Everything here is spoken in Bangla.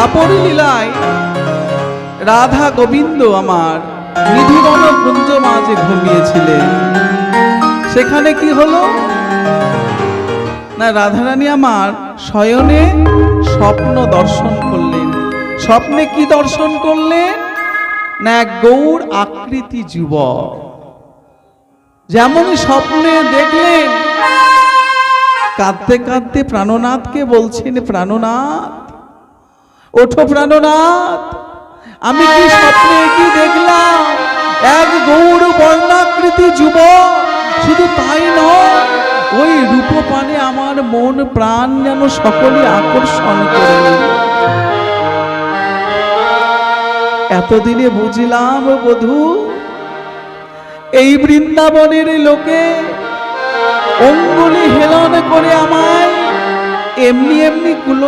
দাপর লীলায় রাধা গোবিন্দ আমার নিধিবন কুঞ্জ মাঝে ঘুমিয়েছিলেন। সেখানে কি হলো? না, রাধারানী আমার শয়নে স্বপ্ন দর্শন করলেন। স্বপ্নে কি দর্শন করলেন? না, এক গৌর আকৃতি যুবক। যেমনই স্বপ্নে দেখলেন, কাঁদতে কাঁদতে প্রাণনাথকে বলছেন, প্রাণনাথ ওঠো প্রাণনাথ। আমি কি স্বপ্নে কি দেখলাম? এক গৌর বর্ণাকৃতি যুবক, শুধু তাই নয়, ওই রূপপানে আমার মন প্রাণ যেন সকলে আকর্ষণ করে এতদিনে বুঝলাম বধূ, এই বৃন্দাবনের লোকে অঙ্গুলি হেলন করে আমায় এমনি এমনি কুলো